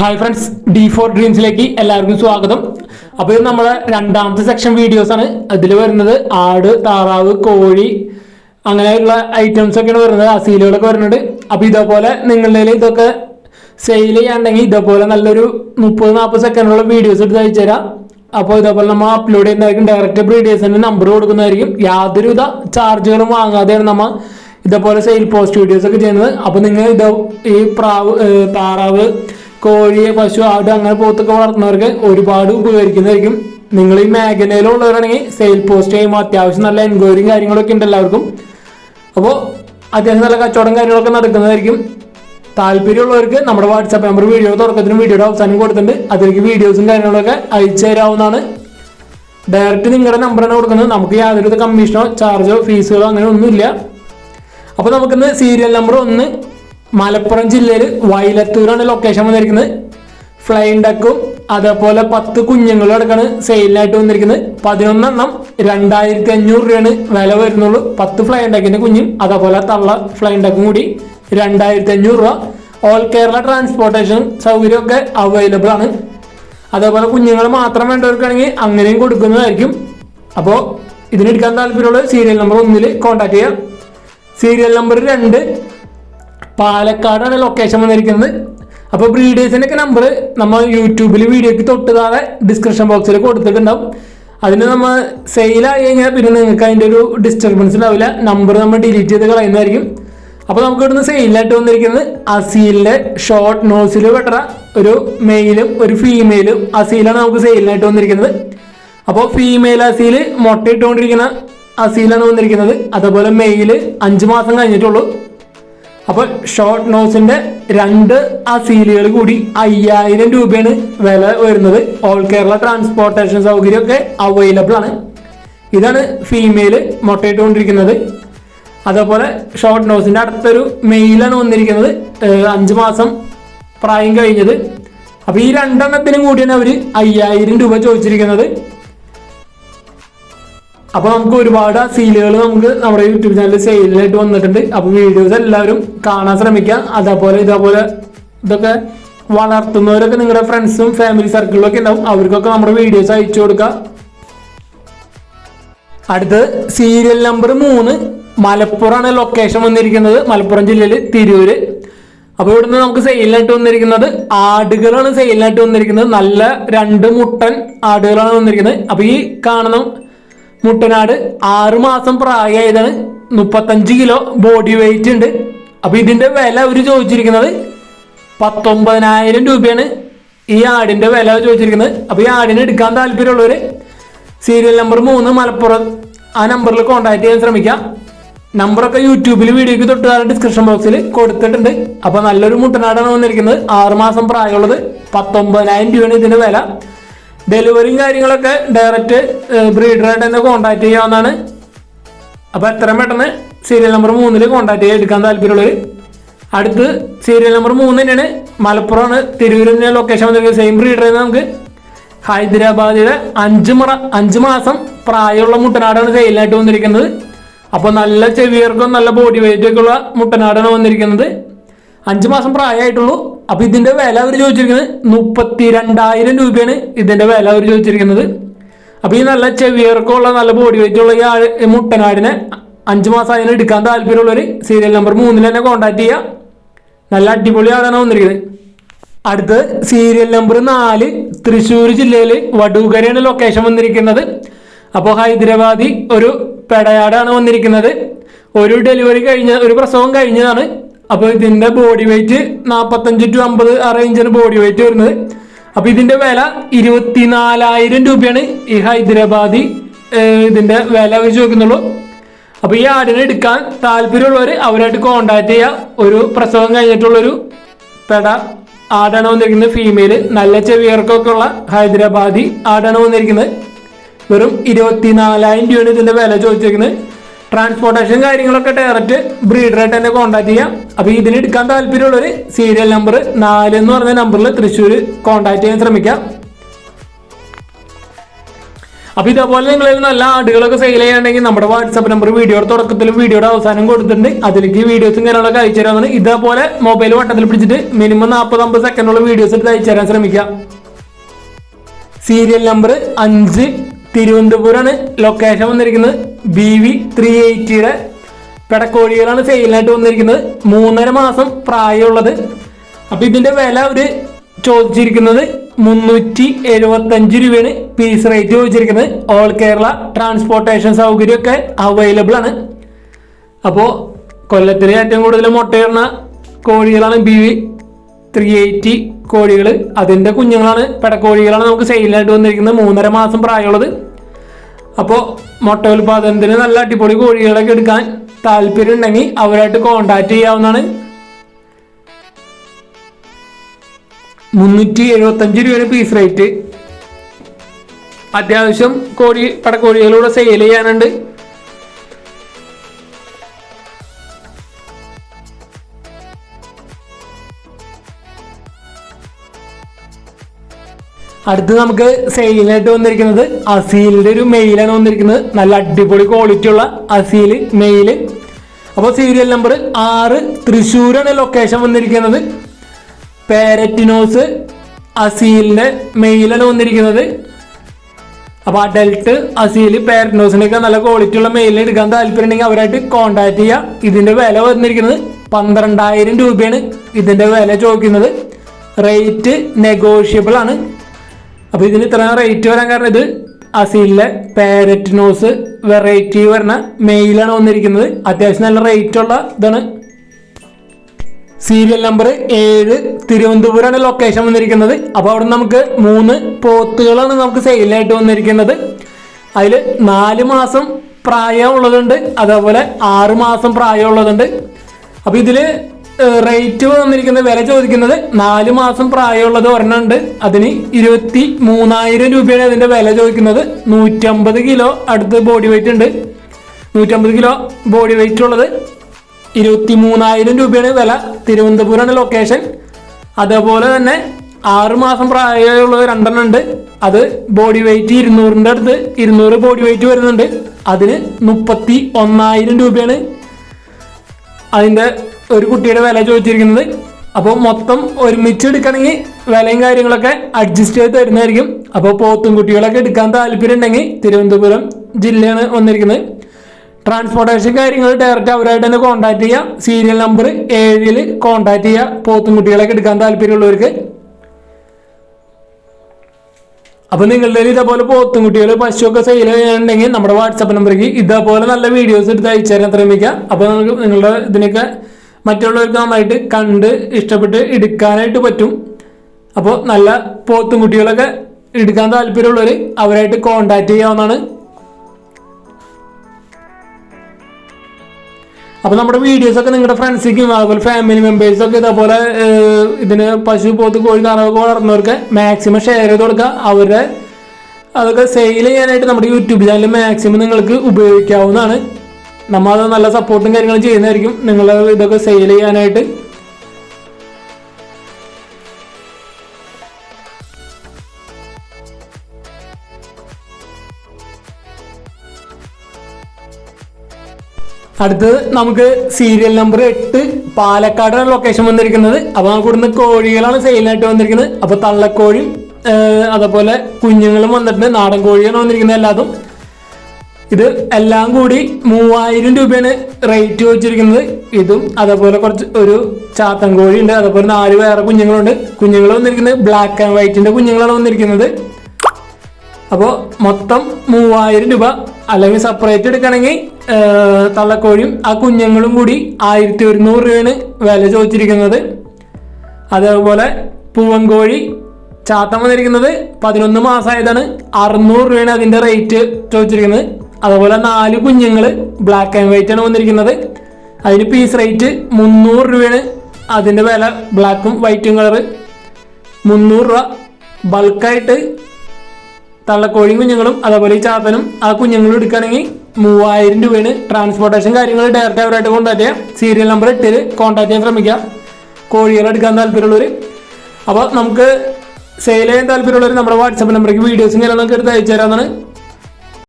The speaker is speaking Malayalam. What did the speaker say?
ഹായ് ഫ്രണ്ട്സ് ഡി ഫോർ ഡ്രീംസിലേക്ക് എല്ലാവർക്കും സ്വാഗതം. അപ്പോൾ ഇത് നമ്മുടെ രണ്ടാമത്തെ സെക്ഷൻ വീഡിയോസ് ആണ്. അതിൽ വരുന്നത് ആട് താറാവ് കോഴി അങ്ങനെയുള്ള ഐറ്റംസ് ഒക്കെയാണ് വരുന്നത്. അസീലുകളൊക്കെ വരുന്നുണ്ട്. അപ്പോൾ ഇതേപോലെ നിങ്ങളുടെ ഇതൊക്കെ സെയിൽ ചെയ്യാണ്ടെങ്കിൽ ഇതേപോലെ നല്ലൊരു മുപ്പത് നാൽപ്പത് സെക്കൻഡുള്ള വീഡിയോസ് എടുത്ത് അയച്ചു തരാം. അപ്പോൾ ഇതേപോലെ നമ്മൾ അപ്ലോഡ് ചെയ്യുന്നതായിരിക്കും. ഡയറക്റ്റ് ബ്രീഡേഴ്സിന്റെ നമ്പർ കൊടുക്കുന്നതായിരിക്കും. യാതൊരുവിധ ചാർജുകളും വാങ്ങാതെയാണ് നമ്മൾ ഇതേപോലെ സെയിൽ പോസ്റ്റ് വീഡിയോസ് ഒക്കെ ചെയ്യുന്നത്. അപ്പോൾ നിങ്ങൾ ഇത് ഈ പ്രാവ് താറാവ് കോഴി പശു ആട് അങ്ങനെ പോത്തൊക്കെ വളർത്തുന്നവർക്ക് ഒരുപാട് ഉപകരിക്കുന്നതായിരിക്കും. നിങ്ങൾ ഈ മേഖലയിലുള്ളവരാണെങ്കിൽ സെയിൽ പോസ്റ്റ് ചെയ്യുമ്പോൾ അത്യാവശ്യം നല്ല എൻക്വയറിയും കാര്യങ്ങളൊക്കെ ഉണ്ട് എല്ലാവർക്കും. അപ്പോൾ അത്യാവശ്യം നല്ല കച്ചവടം കാര്യങ്ങളൊക്കെ നടക്കുന്നതായിരിക്കും. താല്പര്യമുള്ളവർക്ക് നമ്മുടെ വാട്സാപ്പ് നമ്പർ വീഡിയോ തുടക്കത്തിനും വീഡിയോയുടെ അവസാനം കൊടുത്തിട്ടുണ്ട്. അതിലേക്ക് വീഡിയോസും കാര്യങ്ങളൊക്കെ അയച്ചു തരാവുന്നതാണ്. ഡയറക്റ്റ് നിങ്ങളുടെ നമ്പറാണ് കൊടുക്കുന്നത്. നമുക്ക് യാതൊരു കമ്മീഷനോ ചാർജോ ഫീസുകളോ അങ്ങനെ ഒന്നുമില്ല. അപ്പോൾ നമുക്കിന്ന് സീരിയൽ നമ്പർ ഒന്ന് മലപ്പുറം ജില്ലയിൽ വൈലത്തൂരാണ് ലൊക്കേഷൻ വന്നിരിക്കുന്നത്. ഫ്ലൈൻ ഡക്കും അതേപോലെ പത്ത് കുഞ്ഞുങ്ങളും അടക്കാണ് സെയിലിനായിട്ട് വന്നിരിക്കുന്നത്. പതിനൊന്നെണ്ണം രണ്ടായിരത്തി അഞ്ഞൂറ് രൂപയാണ് വില വരുന്നുള്ളൂ. പത്ത് ഫ്ലൈൻ ഡക്കിന്റെ കുഞ്ഞും അതേപോലെ തള്ള ഫ്ലൈൻ ഡക്കും കൂടി രണ്ടായിരത്തി അഞ്ഞൂറ് രൂപ. ഓൾ കേരള ട്രാൻസ്പോർട്ടേഷൻ സൗകര്യമൊക്കെ അവൈലബിൾ ആണ്. അതേപോലെ കുഞ്ഞുങ്ങൾ മാത്രം വേണ്ടവർക്കാണെങ്കിൽ അങ്ങനെയും കൊടുക്കുന്നതായിരിക്കും. അപ്പോൾ ഇതിനെടുക്കാൻ താല്പര്യമുള്ള സീരിയൽ നമ്പർ ഒന്നിൽ കോൺടാക്ട് ചെയ്യാം. സീരിയൽ നമ്പർ രണ്ട് പാലക്കാടാണ് ലൊക്കേഷൻ വന്നിരിക്കുന്നത്. അപ്പോൾ ബ്രീഡേഴ്സിന്റെ ഒക്കെ നമ്പർ നമ്മൾ യൂട്യൂബിൽ വീഡിയോക്ക് തൊട്ട് താഴെ ഡിസ്ക്രിപ്ഷൻ ബോക്സിൽ കൊടുത്തിട്ടുണ്ടാവും. അതിന് നമ്മൾ സെയിലായി കഴിഞ്ഞാൽ പിന്നെ നിങ്ങൾക്ക് അതിന്റെ ഒരു ഡിസ്റ്റർബൻസ് ഉണ്ടാവില്ല. നമ്പർ നമ്മൾ ഡിലീറ്റ് ചെയ്ത് കളയുന്നതായിരിക്കും. അപ്പോൾ നമുക്ക് ഇവിടുന്ന് സെയിലായിട്ട് വന്നിരിക്കുന്നത് അസീലിന്റെ ഷോർട്ട് നോസിൽ പെട്ട ഒരു മെയിലും ഒരു ഫീമെയിലും അസീലാണ് നമുക്ക് സെയിലിനായിട്ട് വന്നിരിക്കുന്നത്. അപ്പോൾ ഫീമെയിൽ അസീൽ മുട്ടയിട്ടുകൊണ്ടിരിക്കുന്ന അസീലാണ് വന്നിരിക്കുന്നത്. അതുപോലെ മെയിൽ അഞ്ച് മാസം കഴിഞ്ഞിട്ടുള്ളൂ. അപ്പോൾ ഷോർട്ട് നോസിന്റെ രണ്ട് ആ സീലുകൾ കൂടി അയ്യായിരം രൂപയാണ് വില വരുന്നത്. ഓൾ കേരള ട്രാൻസ്പോർട്ടേഷൻ സൗകര്യമൊക്കെ അവൈലബിൾ ആണ്. ഇതാണ് ഫീമെയിൽ മുട്ടയിട്ടുകൊണ്ടിരിക്കുന്നത്. അതേപോലെ ഷോർട്ട് നോസിന്റെ അടുത്തൊരു മെയിലാണ് വന്നിരിക്കുന്നത്. അഞ്ച് മാസം പ്രായം കഴിഞ്ഞത്. അപ്പോൾ ഈ രണ്ടെണ്ണത്തിനും കൂടിയാണ് അവർ അയ്യായിരം രൂപ ചോദിച്ചിരിക്കുന്നത്. അപ്പൊ നമുക്ക് ഒരുപാട് സീലുകൾ നമുക്ക് നമ്മുടെ യൂട്യൂബ് ചാനലിൽ സെയിലായിട്ട് വന്നിട്ടുണ്ട്. അപ്പൊ വീഡിയോസ് എല്ലാവരും കാണാൻ ശ്രമിക്കുക. അതേപോലെ ഇതേപോലെ ഇതൊക്കെ വളർത്തുന്നവരൊക്കെ നിങ്ങളുടെ ഫ്രണ്ട്സും ഫാമിലി സർക്കിളും ഒക്കെ ഉണ്ടാവും. അവർക്കൊക്കെ നമ്മുടെ വീഡിയോസ് അയച്ചു കൊടുക്കുക. അടുത്ത് സീരിയൽ നമ്പർ മൂന്ന്. മലപ്പുറമാണ് ലൊക്കേഷൻ വന്നിരിക്കുന്നത്. മലപ്പുറം ജില്ലയിൽ തിരൂര്. അപ്പോൾ ഇവിടുന്ന് നമുക്ക് സെയിലിനായിട്ട് വന്നിരിക്കുന്നത് ആടുകളാണ് സെയിലിനായിട്ട് വന്നിരിക്കുന്നത്. നല്ല രണ്ട് മുട്ടൻ ആടുകളാണ് വന്നിരിക്കുന്നത്. അപ്പോൾ ഈ കാണുന്ന മുട്ടനാട് ആറുമാസം പ്രായമായതാണ് മുപ്പത്തഞ്ച് കിലോ ബോഡി വെയിറ്റ് ഉണ്ട്. അപ്പോൾ ഇതിന്റെ വില അവർ ചോദിച്ചിരിക്കുന്നത് പത്തൊമ്പതിനായിരം രൂപയാണ്. ഈ ആടിന്റെ വില ചോദിച്ചിരിക്കുന്നത്. അപ്പോൾ ഈ ആടിനെ എടുക്കാൻ താല്പര്യമുള്ളവർ സീരിയൽ നമ്പർ മൂന്ന് മലപ്പുറം. ആ നമ്പറിൽ കോൺടാക്ട് ചെയ്യാൻ ശ്രമിക്കാം. നമ്പറൊക്കെ യൂട്യൂബിൽ വീഡിയോക്ക് തൊട്ട് ഡിസ്ക്രിപ്ഷൻ ബോക്സിൽ കൊടുത്തിട്ടുണ്ട്. അപ്പോൾ നല്ലൊരു മുട്ടനാടാണ് വന്നിരിക്കുന്നത്. ആറുമാസം പ്രായമുള്ളത്. പത്തൊമ്പതിനായിരം രൂപയാണ് ഇതിന്റെ വില. ഡെലിവറിയും കാര്യങ്ങളൊക്കെ ഡയറക്റ്റ് ബ്രീഡറായിട്ട് തന്നെ കോൺടാക്ട് ചെയ്യാവുന്നതാണ്. അപ്പോൾ എത്രയും പെട്ടെന്ന് സീരിയൽ നമ്പർ മൂന്നിൽ കോൺടാക്ട് ചെയ്യാൻ എടുക്കാൻ താല്പര്യമുള്ളവർ അടുത്ത് സീരിയൽ നമ്പർ മൂന്ന് തന്നെയാണ്. മലപ്പുറമാണ് തിരൂരിന്റെ ലൊക്കേഷൻ വന്നിരിക്കുന്നത്. സെയിം ബ്രീഡർ നമുക്ക്. ഹൈദരാബാദിലെ അഞ്ച് മറ അഞ്ച് മാസം പ്രായമുള്ള മുട്ടനാടാണ് സെയിലായിട്ട് വന്നിരിക്കുന്നത്. അപ്പോൾ നല്ല ചെവിയർക്കും നല്ല ബോഡി വെയിറ്റൊക്കെ ഉള്ള മുട്ടനാടാണ് വന്നിരിക്കുന്നത്. അഞ്ച് മാസം പ്രായമായിട്ടുള്ളൂ. അപ്പൊ ഇതിന്റെ വില അവർ ചോദിച്ചിരിക്കുന്നത് മുപ്പത്തി രണ്ടായിരം രൂപയാണ് ഇതിന്റെ വില അവർ ചോദിച്ചിരിക്കുന്നത്. അപ്പൊ ഈ നല്ല ചെവിയർക്കുള്ള നല്ല ബോഡി വെയിറ്റ് ഉള്ള ഈ ആൾ മുട്ടനാടിനെ അഞ്ച് മാസം അതിന് എടുക്കാൻ താല്പര്യമുള്ളവർ സീരിയൽ നമ്പർ മൂന്നിൽ തന്നെ കോൺടാക്ട് ചെയ്യുക നല്ല അടിപൊളി ആളാണ് വന്നിരിക്കുന്നത്. അടുത്ത് സീരിയൽ നമ്പർ നാല് തൃശ്ശൂർ ജില്ലയിൽ വടൂകരയാണ് ലൊക്കേഷൻ വന്നിരിക്കുന്നത്. അപ്പോൾ ഹൈദരാബാദി ഒരു പെടയാടാണ് വന്നിരിക്കുന്നത്. ഒരു ഡെലിവറി കഴിഞ്ഞ ഒരു പ്രസവം കഴിഞ്ഞതാണ്. അപ്പോൾ ഇതിന്റെ ബോഡി വെയിറ്റ് നാൽപ്പത്തഞ്ച് ടു അമ്പത് ആ ബോഡി വെയിറ്റ് വരുന്നത്. അപ്പോൾ ഇതിന്റെ വില ഇരുപത്തിനാലായിരം രൂപയാണ് ഈ ഹൈദരാബാദി ഇതിന്റെ വില അവർ ചോദിക്കുന്നുള്ളൂ. അപ്പോൾ ഈ ആടിനെ എടുക്കാൻ താല്പര്യമുള്ളവർ അവരായിട്ട് കോണ്ടാക്ട് ചെയ്യുക ഒരു പ്രസവം കഴിഞ്ഞിട്ടുള്ളൊരു പെട ആടാണ് വന്നിരിക്കുന്നത്. ഫീമെയിൽ നല്ല ചെവിയർക്കൊക്കെ ഉള്ള ഹൈദരാബാദി ആടാണ് വന്നിരിക്കുന്നത്. വെറും ഇരുപത്തിനാലായിരം രൂപയാണ് ഇതിന്റെ വില ചോദിച്ചിരിക്കുന്നത് ട്രാൻസ്പോർട്ടേഷൻ കാര്യങ്ങളൊക്കെ ഡയറക്റ്റ് ബ്രീഡറായിട്ട് തന്നെ കോൺടാക്ട് ചെയ്യാം. അപ്പോൾ ഇതിന് എടുക്കാൻ താല്പര്യമുള്ളവർ സീരിയൽ നമ്പർ നാല് എന്ന് പറഞ്ഞ നമ്പറിൽ തൃശ്ശൂർ കോൺടാക്ട് ചെയ്യാൻ ശ്രമിക്കാം. അപ്പൊ ഇതേപോലെ നിങ്ങൾ നല്ല ആടുകളൊക്കെ സെയിൽ ചെയ്യാണെങ്കിൽ നമ്മുടെ വാട്സപ്പ് നമ്പർ വീഡിയോയുടെ തുടക്കത്തിലും വീഡിയോയുടെ അവസാനം കൊടുത്തിട്ടുണ്ട്. അതിലേക്ക് വീഡിയോസും കാര്യങ്ങളൊക്കെ അയച്ചു തരാമെന്ന് ഇതേപോലെ മൊബൈൽ വട്ടത്തിൽ പിടിച്ചിട്ട് മിനിമം നാൽപ്പത് അമ്പത് സെക്കൻഡുള്ള വീഡിയോസ് എടുത്ത് അയച്ചു തരാൻ ശ്രമിക്കുക സീരിയൽ നമ്പർ അഞ്ച് തിരുവനന്തപുരമാണ് ലൊക്കേഷൻ വന്നിരിക്കുന്നത് ബി വി ത്രീ എയ്റ്റിയുടെ പെടക്കോഴികളാണ് സെയിലിനായിട്ട് വന്നിരിക്കുന്നത്. മൂന്നര മാസം പ്രായമുള്ളത്. അപ്പം ഇതിന്റെ വില അവർ ചോദിച്ചിരിക്കുന്നത് മുന്നൂറ്റി എഴുപത്തഞ്ച് രൂപയാണ്. പീസ് റേറ്റ് ചോദിച്ചിരിക്കുന്നത്. ഓൾ കേരള ട്രാൻസ്പോർട്ടേഷൻ സൗകര്യമൊക്കെ അവൈലബിൾ ആണ്. അപ്പോൾ കൊല്ലത്തിൽ ഏറ്റവും കൂടുതൽ മുട്ടയിടുന്ന കോഴികളാണ് ബി വി ത്രീ എയ്റ്റി കോഴികൾ അതിന്റെ കുഞ്ഞുങ്ങളാണ് പെടക്കോഴികളാണ് നമുക്ക് സെയിലായിട്ട് വന്നിരിക്കുന്നത്. മൂന്നര മാസം പ്രായമുള്ളത്. അപ്പോൾ മുട്ട ഉൽപാദനത്തിന് നല്ല അടിപൊളി കോഴികളൊക്കെ എടുക്കാൻ താല്പര്യം ഉണ്ടെങ്കിൽ അവരായിട്ട് കോണ്ടാക്ട് ചെയ്യാവുന്നതാണ്. മുന്നൂറ്റി എഴുപത്തഞ്ച് രൂപയാണ് പീസ് റേറ്റ് അത്യാവശ്യം കോഴി പടക്കോഴികളൂടെ സെയിൽ ചെയ്യാനുണ്ട്. അടുത്ത് നമുക്ക് സെയിലായിട്ട് വന്നിരിക്കുന്നത് അസീലിന്റെ ഒരു മെയിലാണ് വന്നിരിക്കുന്നത്. നല്ല അടിപൊളി ക്വാളിറ്റി ഉള്ള അസീൽ മെയിൽ അപ്പോൾ സീരിയൽ നമ്പർ ആറ് തൃശ്ശൂരാണ് ലൊക്കേഷൻ വന്നിരിക്കുന്നത്. പാരറ്റിനോസ് അസീലിന്റെ മെയിലാണ് വന്നിരിക്കുന്നത്. അപ്പോൾ അഡൽട്ട് അസീൽ പാരറ്റിനോസിനൊക്കെ നല്ല ക്വാളിറ്റി ഉള്ള മെയിൽ എടുക്കാൻ താല്പര്യം ഉണ്ടെങ്കിൽ അവരായിട്ട് കോൺടാക്ട് ചെയ്യുക ഇതിന്റെ വില വന്നിരിക്കുന്നത് പന്ത്രണ്ടായിരം രൂപയാണ് ഇതിന്റെ വില ചോദിക്കുന്നത്. റേറ്റ് നെഗോഷ്യബിൾ ആണ്. അപ്പോൾ ഇതിന് ഇത്ര റേറ്റ് വരാൻ കാരണം ഇത് അസീലിലെ പാരറ്റിനോസ് വെറൈറ്റി വരുന്ന മെയിലാണ് വന്നിരിക്കുന്നത്. അത്യാവശ്യം നല്ല റേറ്റ് ഉള്ള ഇതാണ്. സീരിയൽ നമ്പർ ഏഴ് തിരുവനന്തപുരമാണ് ലൊക്കേഷൻ വന്നിരിക്കുന്നത്. അപ്പോൾ അവിടെ നമുക്ക് മൂന്ന് പോത്തുകളാണ് നമുക്ക് സെയിലായിട്ട് വന്നിരിക്കുന്നത്. അതിൽ നാല് മാസം പ്രായമുള്ളതുണ്ട് അതേപോലെ ആറ് മാസം പ്രായമുള്ളതുണ്ട്. അപ്പോൾ ഇതിൽ റേറ്റ് വന്നിരിക്കുന്നത് വില ചോദിക്കുന്നത് നാല് മാസം പ്രായമുള്ളത് ഒരെണ്ണമുണ്ട്. അതിന് ഇരുപത്തി മൂന്നായിരം രൂപയാണ് അതിന്റെ വില ചോദിക്കുന്നത്. നൂറ്റമ്പത് കിലോ അടുത്ത് ബോഡി വെയിറ്റ് ഉണ്ട്. നൂറ്റമ്പത് കിലോ ബോഡി വെയിറ്റ് ഉള്ളത് ഇരുപത്തി മൂന്നായിരം രൂപയാണ് വില. തിരുവനന്തപുരമാണ് ലൊക്കേഷൻ അതേപോലെ തന്നെ ആറ് മാസം പ്രായമുള്ള രണ്ടെണ്ണം ഉണ്ട്. അത് ബോഡി വെയിറ്റ് ഇരുന്നൂറിന്റെ അടുത്ത് ഇരുന്നൂറ് ബോഡി വെയിറ്റ് വരുന്നുണ്ട്. അതിന് മുപ്പത്തി ഒന്നായിരം രൂപയാണ് അതിന്റെ ഒരു കുട്ടിയുടെ വില ചോദിച്ചിരിക്കുന്നത്. അപ്പോൾ മൊത്തം ഒരുമിച്ച് എടുക്കണമെങ്കിൽ വിലയും കാര്യങ്ങളൊക്കെ അഡ്ജസ്റ്റ് ചെയ്ത് തരുന്നതായിരിക്കും. അപ്പോൾ പോത്തും കുട്ടികളൊക്കെ എടുക്കാൻ താല്പര്യം ഉണ്ടെങ്കിൽ തിരുവനന്തപുരം ജില്ലയാണ് വന്നിരിക്കുന്നത്. ട്രാൻസ്പോർട്ടേഷൻ കാര്യങ്ങൾ ഡയറക്റ്റ് അവരായിട്ട് തന്നെ കോൺടാക്ട് ചെയ്യുക സീരിയൽ നമ്പർ ഏഴിൽ കോൺടാക്ട് ചെയ്യുക പോത്തും കുട്ടികളൊക്കെ എടുക്കാൻ താല്പര്യമുള്ളവർക്ക്. അപ്പൊ നിങ്ങളുടെ ഇതേപോലെ പോത്തും കുട്ടികൾ പശുവൊക്കെ സെയിൽ ചെയ്യാനുണ്ടെങ്കിൽ നമ്മുടെ വാട്സപ്പ് നമ്പറിലേക്ക് ഇതേപോലെ നല്ല വീഡിയോസ് എടുത്ത് അയച്ചു തരാൻ ശ്രമിക്കുക അപ്പൊ നിങ്ങൾക്ക് നിങ്ങളുടെ ഇതിനൊക്കെ മറ്റുള്ളവർക്ക് നന്നായിട്ട് കണ്ട് ഇഷ്ടപ്പെട്ട് എടുക്കാനായിട്ട് പറ്റും. അപ്പോൾ നല്ല പോത്തും കുട്ടികളൊക്കെ എടുക്കാൻ താല്പര്യമുള്ളവർ അവരായിട്ട് കോണ്ടാക്ട് ചെയ്യാവുന്നതാണ്. അപ്പോൾ നമ്മുടെ വീഡിയോസ് ഒക്കെ നിങ്ങളുടെ ഫ്രണ്ട്സിനും അതുപോലെ ഫാമിലി മെമ്പേഴ്സൊക്കെ ഇതേപോലെ ഇതിന് പശു പോത്ത് കോഴി താറാവൊക്കെ വളർന്നവർക്ക് മാക്സിമം ഷെയർ ചെയ്ത് കൊടുക്കുക. അവരുടെ അതൊക്കെ സെയിൽ ചെയ്യാനായിട്ട് നമ്മുടെ യൂട്യൂബ് ചാനൽ മാക്സിമം നിങ്ങൾക്ക് ഉപയോഗിക്കാവുന്നതാണ്. നമ്മൾ അത് നല്ല സപ്പോർട്ടും കാര്യങ്ങളും ചെയ്യുന്നതായിരിക്കും. നിങ്ങൾ ഇതൊക്കെ സെയിൽ ചെയ്യാനായിട്ട്. അടുത്തത് നമുക്ക് സീരിയൽ നമ്പർ എട്ട് പാലക്കാടാണ് ലൊക്കേഷൻ വന്നിരിക്കുന്നത്. അപ്പോൾ നമുക്ക് ഇവിടുന്ന് കോഴികളാണ് സെയിലായിട്ട് വന്നിരിക്കുന്നത്. അപ്പോൾ തള്ളക്കോഴിയും ഏഹ്, അതേപോലെ കുഞ്ഞുങ്ങളും വന്നിട്ടുണ്ട്. നാടൻ കോഴിയാണ് വന്നിരിക്കുന്നത് എല്ലാതും. ഇത് എല്ലാം കൂടി മൂവായിരം രൂപയാണ് റേറ്റ് വെച്ചിരിക്കുന്നത്. ഇതും അതേപോലെ കുറച്ച് ഒരു ചാത്തൻ കോഴി ഉണ്ട് അതേപോലെ നാല് വേറെ കുഞ്ഞുങ്ങളുണ്ട്. കുഞ്ഞുങ്ങൾ വന്നിരിക്കുന്നത് ബ്ലാക്ക് ആൻഡ് വൈറ്റിന്റെ കുഞ്ഞുങ്ങളാണ് വന്നിരിക്കുന്നത്. അപ്പോൾ മൊത്തം മൂവായിരം രൂപ അല്ലെങ്കിൽ സെപ്പറേറ്റ് എടുക്കണമെങ്കിൽ തള്ളക്കോഴിയും ആ കുഞ്ഞുങ്ങളും കൂടി ആയിരത്തി ഒരുന്നൂറ് രൂപയാണ് വില ചോദിച്ചിരിക്കുന്നത്. അതേപോലെ പൂവൻകോഴി ചാത്തം വന്നിരിക്കുന്നത് പതിനൊന്ന് മാസമായതാണ്. അറുന്നൂറ് രൂപയാണ് അതിന്റെ റേറ്റ് ചോദിച്ചിരിക്കുന്നത്. അതുപോലെ നാല് കുഞ്ഞുങ്ങൾ ബ്ലാക്ക് ആൻഡ് വൈറ്റ് ആണ് വന്നിരിക്കുന്നത്. അതിന് പീസ് റേറ്റ് മുന്നൂറ് രൂപയാണ്. അതിന്റെ വില ബ്ലാക്കും വൈറ്റും കളറ് മുന്നൂറ് രൂപ ബൾക്കായിട്ട് തള്ളക്കോഴിയും കുഞ്ഞുങ്ങളും അതേപോലെ ഈ ചാത്തനും ആ കുഞ്ഞുങ്ങളും എടുക്കുകയാണെങ്കിൽ മൂവായിരം രൂപയാണ്. ട്രാൻസ്പോർട്ടേഷൻ കാര്യങ്ങൾ ഡയറക്റ്റ് അവരായിട്ട് കോൺടാക്ട് ചെയ്യാം. സീരിയൽ നമ്പർ ഇട്ടിൽ കോൺടാക്ട് ചെയ്യാൻ ശ്രമിക്കാം കോഴികൾ എടുക്കാൻ താല്പര്യമുള്ളവർ അപ്പോൾ നമുക്ക് സെയിൽ ചെയ്യാൻ താല്പര്യമുള്ളവർ നമ്മുടെ വാട്സപ്പ് നമ്പറേക്ക് വീഡിയോസും കാര്യങ്ങളൊക്കെ എടുത്ത് അയച്ചു തരാമെന്നാണ്